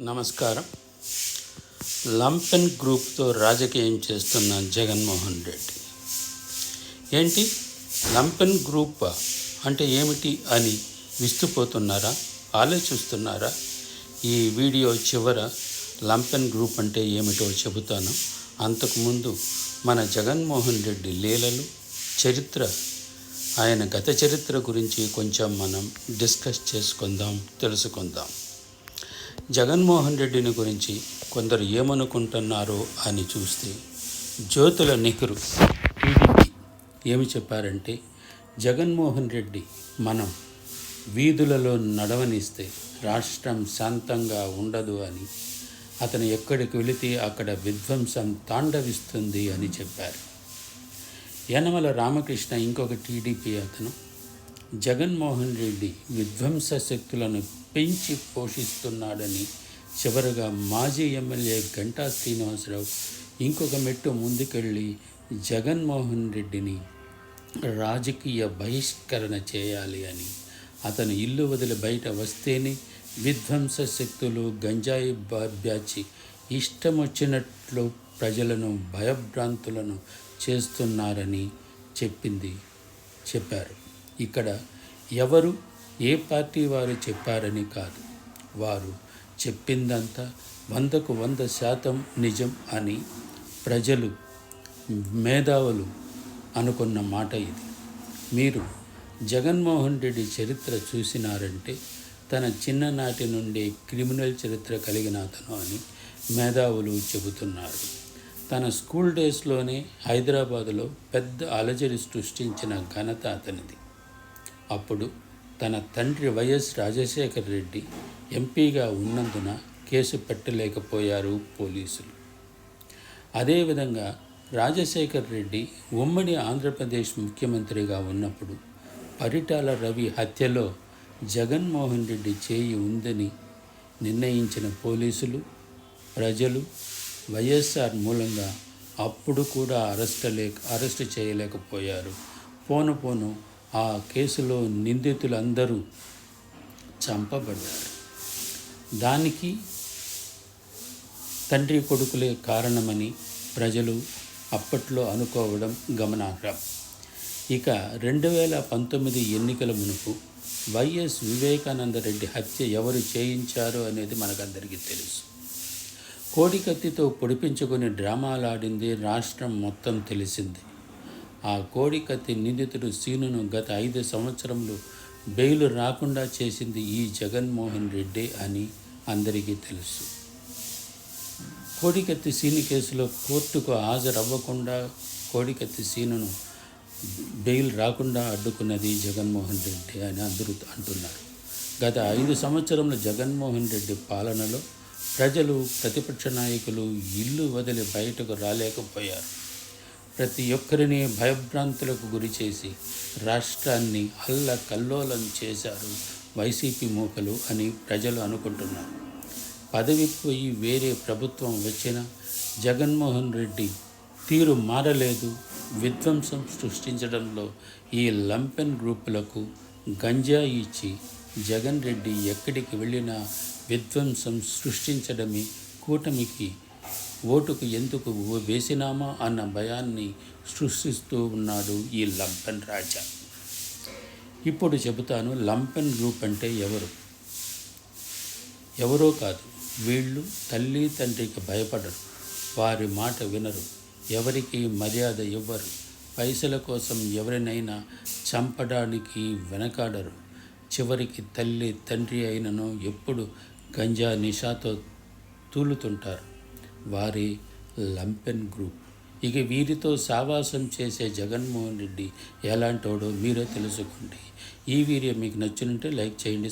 నమస్కారం. లంపెన్ గ్రూప్తో రాజకీయం చేస్తున్న జగన్మోహన్ రెడ్డి. ఏంటి? లంపెన్ గ్రూప్ అంటే ఏమిటి అని విస్తుపోతున్నారా? ఆలోచిస్తున్నారా? ఈ వీడియో చివర లంపెన్ గ్రూప్ అంటే ఏమిటో చెబుతాను. అంతకుముందు మన జగన్మోహన్ రెడ్డి లీలలు చరిత్ర ఆయన గత చరిత్ర గురించి కొంచెం మనం డిస్కస్ చేసుకుందాం తెలుసుకుందాం. జగన్మోహన్ రెడ్డిని గురించి కొందరు ఏమనుకుంటున్నారో అని చూస్తే జ్యోతుల నెహ్రూ టీడీపీ ఏమి చెప్పారంటే జగన్మోహన్ రెడ్డి మనం వీధులలో నడవనిస్తే రాష్ట్రం శాంతంగా ఉండదు అని అతను ఎక్కడికి వెళితే అక్కడ విధ్వంసం తాండవిస్తుంది అని చెప్పారు. యనమల రామకృష్ణ ఇంకొక టీడీపీ అతను జగన్మోహన్ రెడ్డి విధ్వంస శక్తులను పెంచి పోషిస్తున్నాడని చివరగా మాజీ ఎమ్మెల్యే గంటా శ్రీనివాసరావు ఇంకొక మెట్టు ముందుకెళ్ళి జగన్మోహన్ రెడ్డిని రాజకీయ బహిష్కరణ చేయాలి అని. అతను ఇల్లు వదిలి బయట వస్తేనే విధ్వంస శక్తులు గంజాయి బ్యాచి ఇష్టం వచ్చినట్లు ప్రజలను భయభ్రాంతులను చేస్తున్నారని చెప్పింది చెప్పారు. ఇక్కడ ఎవరు ఏ పార్టీ వారు చెప్పారని కాదు. వారు చెప్పిందంతా వందకు వంద శాతం నిజం అని ప్రజలు మేధావులు అనుకున్న మాట ఇది. మీరు జగన్మోహన్ రెడ్డి చరిత్ర చూసినారంటే తన చిన్ననాటి నుండి క్రిమినల్ చరిత్ర కలిగిన అతను అని మేధావులు చెబుతున్నారు. తన స్కూల్ డేస్లోనే హైదరాబాదులో పెద్ద అలజడి సృష్టించిన ఘనత అతనిది. అప్పుడు తన తండ్రి వైఎస్ రాజశేఖర రెడ్డి ఎంపీగా ఉన్నందున కేసు పెట్టలేకపోయారు పోలీసులు. అదేవిధంగా రాజశేఖర్ రెడ్డి ఉమ్మడి ఆంధ్రప్రదేశ్ ముఖ్యమంత్రిగా ఉన్నప్పుడు పరిటాల రవి హత్యలో జగన్మోహన్ రెడ్డి చేయి ఉందని నిర్ణయించిన పోలీసులు ప్రజలు వైఎస్ఆర్ మూలంగా అప్పుడు కూడా అరెస్ట్ లేక అరెస్ట్ చేయలేకపోయారు. పోను పోను ఆ కేసులో నిందితులందరూ చంపబడ్డారు. దానికి తండ్రి కొడుకులే కారణమని ప్రజలు అప్పట్లో అనుకోవడం గమనార్హం. ఇక రెండు వేల పంతొమ్మిది ఎన్నికల మునుపు వైఎస్ వివేకానంద రెడ్డి హత్య ఎవరు చేయించారు అనేది మనకందరికీ తెలుసు. కోడికత్తితో పొడిపించుకొని డ్రామాలాడింది రాష్ట్రం మొత్తం తెలిసింది. ఆ కోడికత్తి నిందితుడు సీనును గత ఐదు సంవత్సరంలో బెయిలు రాకుండా చేసింది ఈ జగన్మోహన్ రెడ్డి అని అందరికీ తెలుసు. కోడికత్తి సీను కేసులో కోర్టుకు హాజరవ్వకుండా కోడికత్తి సీనును బెయిల్ రాకుండా అడ్డుకున్నది జగన్మోహన్ రెడ్డి అని అందరూ అంటున్నారు. గత ఐదు సంవత్సరంలో జగన్మోహన్ రెడ్డి పాలనలో ప్రజలు ప్రతిపక్ష నాయకులు ఇల్లు వదిలి బయటకు రాలేకపోయారు. ప్రతి ఒక్కరిని భయభ్రాంతులకు గురి చేసి రాష్ట్రాన్ని అల్ల కల్లోలం చేశారు వైసీపీ మూకలు అని ప్రజలు అనుకుంటున్నారు. పదవి పోయి వేరే ప్రభుత్వం వచ్చిన జగన్మోహన్ రెడ్డి తీరు మారలేదు. విధ్వంసం సృష్టించడంలో ఈ లంపెన్ గ్రూపులకు గంజా ఇచ్చి జగన్ రెడ్డి ఎక్కడికి వెళ్ళినా విధ్వంసం సృష్టించడమే కూటమికి ఓటుకు ఎందుకు వేసినామా అన్న భయాన్ని సృష్టిస్తూ ఉన్నాడు ఈ లంపెన్ రాజా. ఇప్పుడు చెబుతాను లంపెన్ గ్రూప్ అంటే ఎవరు? ఎవరో కాదు వీళ్ళు తల్లి తండ్రికి భయపడరు వారి మాట వినరు ఎవరికి మర్యాద ఇవ్వరు పైసల కోసం ఎవరినైనా చంపడానికి వెనకాడరు. చివరికి తల్లి తండ్రి అయినను ఎప్పుడు గంజా నిషాతో తూలుతుంటారు. వారి లంపెన్ గ్రూప్. ఇక వీరితో సావాసం చేసే జగన్మోహన్ రెడ్డి ఎలాంటోడో మీరే తెలుసుకోండి. ఈ వీడియో మీకు నచ్చినట్టే లైక్ చేయండి